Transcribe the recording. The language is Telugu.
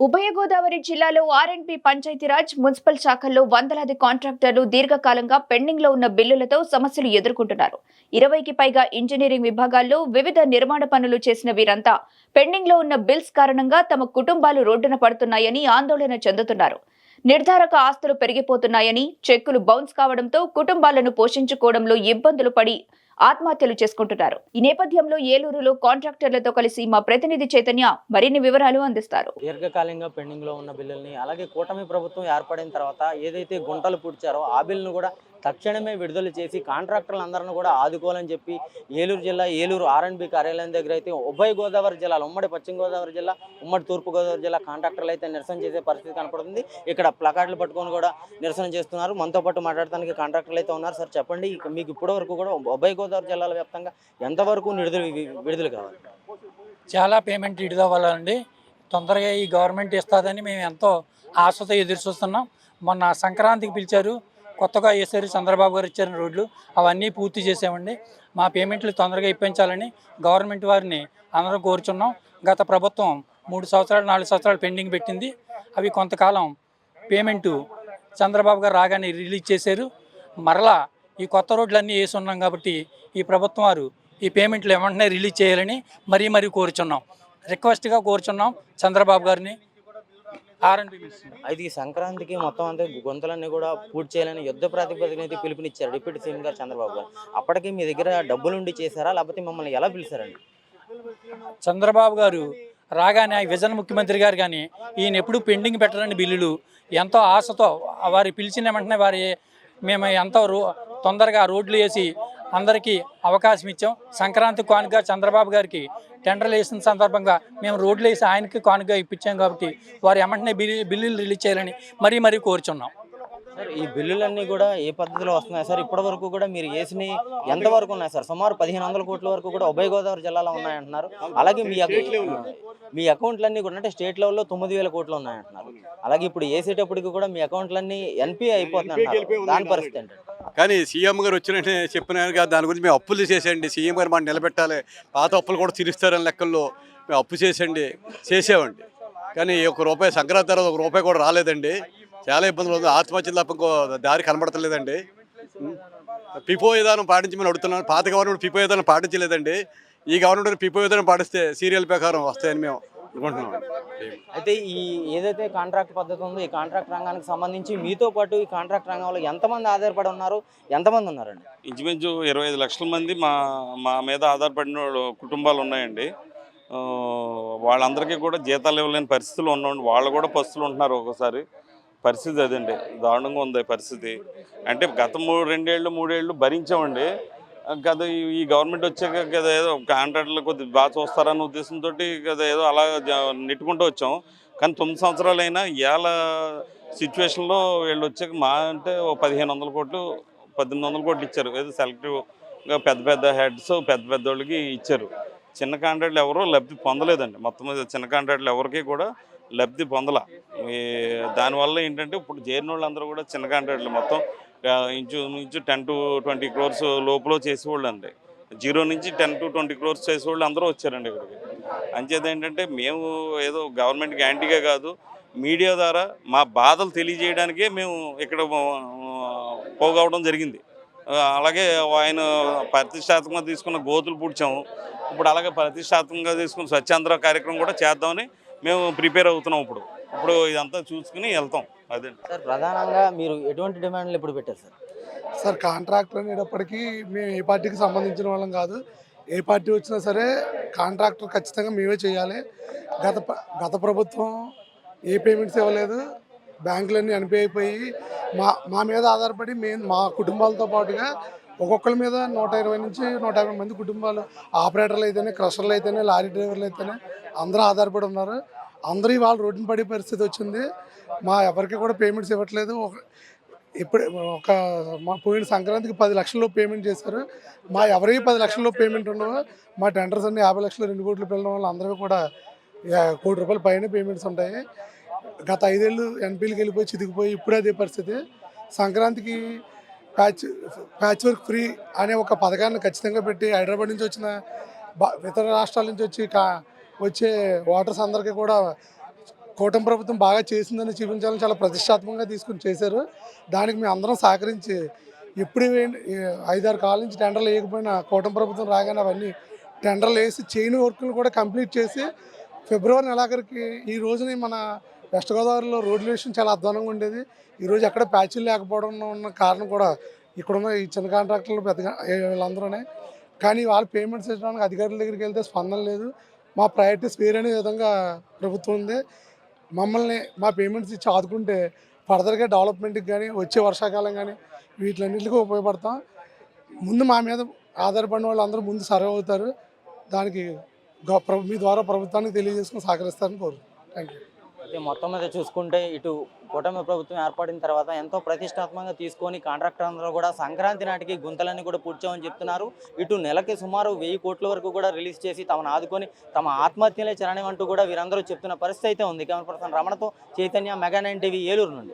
ఉభయ గోదావరి జిల్లాలో ఆర్ఎండ్బి పంచాయతీరాజ్ మున్సిపల్ శాఖల్లో వందలాది కాంట్రాక్టర్లు దీర్ఘకాలంగా పెండింగ్లో ఉన్న బిల్లులతో సమస్యలు ఎదుర్కొంటున్నారు. ఇరవైకి పైగా ఇంజనీరింగ్ విభాగాల్లో వివిధ నిర్మాణ పనులు చేసిన వీరంతా పెండింగ్లో ఉన్న బిల్స్ కారణంగా తమ కుటుంబాలు రోడ్డున పడుతున్నాయని ఆందోళన చెందుతున్నారు. నిర్ధారక ఆస్తులు పెరిగిపోతున్నాయని చెక్కులు బౌన్స్ కావడంతో కుటుంబాలను పోషించుకోవడంలో ఇబ్బందులు పడి ఆత్మహత్యలు చేసుకుంటున్నారు. ఈ నేపథ్యంలో ఏలూరులో కాంట్రాక్టర్లతో కలిసి మా ప్రతినిధి చైతన్య మరిన్ని వివరాలు అందిస్తారు. దీర్ఘకాలంగా పెండింగ్లో ఉన్న బిల్లుల్ని అలాగే కూటమి ప్రభుత్వం ఏర్పడిన తర్వాత ఏదైతే గుంటలు పూడ్చారో ఆ బిల్లును కూడా తక్షణమే విడుదల చేసి కాంట్రాక్టర్లందరిని కూడా ఆదుకోవాలని చెప్పి ఏలూరు జిల్లా ఏలూరు ఆర్ఎండ్బి కార్యాలయం దగ్గర అయితే ఉభయ గోదావరి జిల్లాలో ఉమ్మడి పశ్చిమ గోదావరి జిల్లా ఉమ్మడి తూర్పు గోదావరి జిల్లా కాంట్రాక్టర్లు అయితే నిరసన చేసే పరిస్థితి కనపడుతుంది. ఇక్కడ ప్లకార్డులు పట్టుకొని కూడా నిరసన చేస్తున్నారు. మనతో పాటు మాట్లాడటానికి కాంట్రాక్టర్లు అయితే ఉన్నారు. సార్ చెప్పండి మీకు ఇప్పటి వరకు కూడా ఉభయ గోదావరి జిల్లాల వ్యాప్తంగా ఎంతవరకు విడుదల విడుదల కావాలి? చాలా పేమెంట్ ఇడిదవ్వాలండి తొందరగా ఈ గవర్నమెంట్ ఇస్తుందని మేము ఎంతో ఆశతో ఎదురు చూస్తున్నాం. మొన్న సంక్రాంతికి పిలిచారు. కొత్తగా వేసారు చంద్రబాబు గారు ఇచ్చిన రోడ్లు అవన్నీ పూర్తి చేసామండి మా పేమెంట్లు తొందరగా ఇప్పించాలని గవర్నమెంట్ వారిని అందరం కోరుచున్నాం. గత ప్రభుత్వం మూడు సంవత్సరాలు నాలుగు సంవత్సరాలు పెండింగ్ పెట్టింది. అవి కొంతకాలం పేమెంటు చంద్రబాబు గారు రాగానే రిలీజ్ చేశారు. మరలా ఈ కొత్త రోడ్లన్నీ వేసి ఉన్నాం కాబట్టి ఈ ప్రభుత్వం వారు ఈ పేమెంట్లు వెంటనే రిలీజ్ చేయాలని మరీ మరీ కోరుచున్నాం. రిక్వెస్ట్గా కోరుచున్నాం చంద్రబాబు గారిని. ఈ సంక్రాంతికి మొత్తం అంతా గొంతులన్నీ కూడా పూర్తి చేయాలని యుద్ధ ప్రాతిపదికన అయితే పిలుపునిచ్చారు డిప్యూటీ సీఎం గారు చంద్రబాబు గారు. అప్పటికి మీ దగ్గర డబ్బులుండి చేశారా? లేకపోతే మమ్మల్ని ఎలా పిలిచారండి? చంద్రబాబు గారు రాగానే ఆ విజన్ ముఖ్యమంత్రి గారు కానీ ఈయన ఎప్పుడు పెండింగ్ పెట్టరని బిల్లులు. ఎంతో ఆశతో వారి పిలిచిన వెంటనే వారి మేము ఎంతో రో తొందరగా రోడ్లు వేసి అందరికీ అవకాశం ఇచ్చాం. సంక్రాంతి కానుక చంద్రబాబు గారికి టెండర్లు వేసిన సందర్భంగా మేము రోడ్లు వేసి ఆయనకి కానుక ఇప్పించాం కాబట్టి వారు వెంటనే బిల్లు బిల్లులు రిలీజ్ చేయాలని మరీ మరీ కోరుచున్నాం. సార్ ఈ బిల్లులన్నీ కూడా ఏ పద్ధతిలో వస్తున్నాయి? సార్ ఇప్పటి వరకు కూడా మీరు వేసినవి ఎంత వరకు ఉన్నాయి సార్? సుమారు పదిహేను వందల కోట్ల వరకు కూడా ఉభయ గోదావరి జిల్లాలో ఉన్నాయంటున్నారు. అలాగే మీ అకౌ- మీ అకౌంట్లన్నీ కూడా అంటే స్టేట్ లెవెల్లో తొమ్మిది వేల కోట్లు ఉన్నాయంటున్నారు. అలాగే ఇప్పుడు వేసేటప్పటికి కూడా మీ అకౌంట్లన్నీ ఎన్పీ అయిపోతున్నాయి అంటున్నారు. దాని పరిస్థితి ఏంటంటే కానీ సీఎం గారు వచ్చినట్టే చెప్పినారు కదా దాని గురించి మేము అప్పులు చేసేయండి. సీఎం గారు మనం నిలబెట్టాలి. పాత అప్పులు కూడా తీరుస్తారని లెక్కల్లో మేము అప్పు చేసేయండి చేసేవండి. కానీ ఒక రూపాయి సంక్రాంతి తర్వాత ఒక రూపాయి కూడా రాలేదండి. చాలా ఇబ్బందులు ఉంది. ఆత్మహత్యలు తప్ప ఇంకో దారి కనబడతలేదండి. పిపో విధానం పాటించమని అడుగుతున్నాను. పాత గవర్నమెంట్ పిపో విధానం పాటించలేదండి. ఈ గవర్నమెంట్ పిపో విధానం పాటిస్తే సీరియల్ ప్రకారం వస్తాయని మేము అనుకుంటున్నాం. అయితే ఈ ఏదైతే కాంట్రాక్ట్ పద్ధతి ఉందో ఈ కాంట్రాక్ట్ రంగానికి సంబంధించి మీతో పాటు ఈ కాంట్రాక్ట్ రంగంలో ఎంతమంది ఆధారపడి ఉన్నారు? ఎంతమంది ఉన్నారండి? ఇంచుమించు ఇరవై ఐదు లక్షల మంది మా మా మీద ఆధారపడిన వాళ్ళు కుటుంబాలు ఉన్నాయండి. వాళ్ళందరికీ కూడా జీతాలు ఇవ్వలేని పరిస్థితులు ఉన్నాయండి వాళ్ళు కూడా పస్తులు ఉంటున్నారు ఒక్కోసారి. పరిస్థితి అదండి. దారుణంగా ఉంది పరిస్థితి. అంటే గత మూడు రెండేళ్ళు మూడేళ్ళు భరించామండి. గత ఈ- గవర్నమెంట్ వచ్చాక కదా ఏదో కాంట్రాక్టర్లు కొద్దిగా బాగా చూస్తారన్న ఉద్దేశంతో కదా ఏదో అలా నెట్టుకుంటూ వచ్చాం. కానీ తొమ్మిది సంవత్సరాలు అయినా ఇవాళ సిచ్యువేషన్లో వీళ్ళు వచ్చాక మా అంటే ఓ పదిహేను వందల కోట్లు పద్దెనిమిది వందల కోట్లు ఇచ్చారు. ఏదో సెలెక్టివ్గా పెద్ద పెద్ద హెడ్స్ పెద్ద పెద్ద వాళ్ళకి ఇచ్చారు. చిన్న కాంట్రాక్ట్లు ఎవరు లబ్ధి పొందలేదండి. మొత్తం చిన్న కాంట్రాక్ట్లు ఎవరికి కూడా లబ్ధి పొందల. దానివల్ల ఏంటంటే ఇప్పుడు చేరిన వాళ్ళందరూ కూడా చిన్న కాంట్రాక్ట్లు మొత్తం ఇంచు ఇంచు టెన్ టు ట్వంటీ క్రోర్స్ లోపల చేసేవాళ్ళు అండి జీరో నుంచి టెన్ టు ట్వంటీ క్రోర్స్ చేసేవాళ్ళు అందరూ వచ్చారండి ఇక్కడికి. అంచేది ఏంటంటే మేము ఏదో గవర్నమెంట్కి యాంటీగా కాదు మీడియా ద్వారా మా బాధలు తెలియజేయడానికే మేము ఇక్కడ పోగవడం జరిగింది. అలాగే ఆయన ప్రతిష్టాత్మకంగా తీసుకున్న గోతులు పూడ్చాము. ఇప్పుడు అలాగే ప్రతిష్టాత్మకంగా తీసుకున్న స్వచ్ఛాంధ్ర కార్యక్రమం కూడా చేద్దామని మేము ప్రిపేర్ అవుతున్నాం ఇప్పుడు. ఇప్పుడు ఇదంతా చూసుకుని వెళ్తాం. అదే. సార్ ప్రధానంగా మీరు ఎటువంటి డిమాండ్లు ఇప్పుడు పెట్టారు సార్? సార్ కాంట్రాక్టర్ అనేటప్పటికీ మేము ఏ పార్టీకి సంబంధించిన వాళ్ళం కాదు. ఏ పార్టీ వచ్చినా సరే కాంట్రాక్టర్ ఖచ్చితంగా మేమే చేయాలి. గత గత ప్రభుత్వం ఏ పేమెంట్స్ ఇవ్వలేదు. బ్యాంకులన్నీ అనిపి అయిపోయి మా మా మీద ఆధారపడి మేము మా కుటుంబాలతో పాటుగా ఒక్కొక్కరి మీద నూట ఇరవై నుంచి నూట యాభై మంది కుటుంబాలు ఆపరేటర్లు అయితేనే క్రషర్లు అయితేనే లారీ డ్రైవర్లు అయితేనే అందరూ ఆధారపడి ఉన్నారు. అందరూ ఇవాళ రోడ్డున పడే పరిస్థితి వచ్చింది. మా ఎవరికి కూడా పేమెంట్స్ ఇవ్వట్లేదు. ఒక ఇప్పుడు ఒక మా పోయిన సంక్రాంతికి పది లక్షల్లో పేమెంట్ చేశారు. మా ఎవరికి పది లక్షల్లో పేమెంట్ ఉండవు మా టెండర్స్ అన్ని యాభై లక్షలు రెండు కోట్లు పిల్లల వల్ల అందరూ కూడా కోటి రూపాయల పైన పేమెంట్స్ ఉంటాయి. గత ఐదేళ్ళు ఎన్పీలకి వెళ్ళిపోయి చితికిపోయి ఇప్పుడు అదే పరిస్థితి. సంక్రాంతికి ప్యాచ్ ప్యాచ్ వర్క్ ఫ్రీ అనే ఒక పథకాన్ని ఖచ్చితంగా పెట్టి హైదరాబాద్ నుంచి వచ్చిన బా- ఇతర రాష్ట్రాల నుంచి వచ్చి కా వచ్చే ఓటర్స్ అందరికీ కూడా కూటమి ప్రభుత్వం బాగా చేసిందని చూపించాలని చాలా ప్రతిష్టాత్మకంగా తీసుకుని చేశారు. దానికి మేము అందరం సహకరించి ఎప్పుడు ఐదారు కాలం నుంచి టెండర్లు వేయకపోయినా కూటమి ప్రభుత్వం రాగానే అవన్నీ టెండర్లు వేసి చైన్ వర్క్లు కూడా కంప్లీట్ చేసి ఫిబ్రవరి నెలాఖరికి ఈ రోజుని మన వెస్ట్ గోదావరిలో రోడ్ల విషయం చాలా అధ్వానంగా ఉండేది. ఈ రోజు ఎక్కడ ప్యాచ్లు లేకపోవడం ఉన్న కారణం కూడా ఇక్కడున్న ఈ చిన్న కాంట్రాక్టర్లు పెద్దగా వీళ్ళందరూనే. కానీ వాళ్ళు పేమెంట్స్ ఇవ్వడానికి అధికారుల దగ్గరికి వెళ్తే స్పందన లేదు. మా ప్రయారిటీస్ వేరనే విధంగా ప్రభుత్వం ఉంది. మమ్మల్ని మా పేమెంట్స్ ఇచ్చి ఆదుకుంటే ఫర్దర్గా డెవలప్మెంట్కి కానీ వచ్చే వర్షాకాలం కానీ వీటిలన్నింటికి ఉపయోగపడతాం. ముందు మా మీద ఆధారపడిన వాళ్ళు అందరూ ముందు సర్వ్ అవుతారు. దానికి ప్ర- మీ ద్వారా ప్రభుత్వానికి తెలియజేసుకుని సహకరిస్తారని కోరు థ్యాంక్ యూ అయితే మొత్తం మీద చూసుకుంటే ఇటు కూటమి ప్రభుత్వం ఏర్పడిన తర్వాత ఎంతో ప్రతిష్టాత్మకంగా తీసుకొని కాంట్రాక్టర్ అందరూ కూడా సంక్రాంతి నాటికి గుంతలన్నీ కూడా పూడ్చామని చెప్తున్నారు. ఇటు నెలకి సుమారు వెయ్యి కోట్ల వరకు కూడా రిలీజ్ చేసి తమను ఆదుకొని తమ ఆత్మహత్యలే చరణం అంటూ కూడా వీరందరూ చెప్తున్న పరిస్థితి అయితే ఉంది. Camera person రమణతో Chaitanya mega nine TV Eluru నుండి.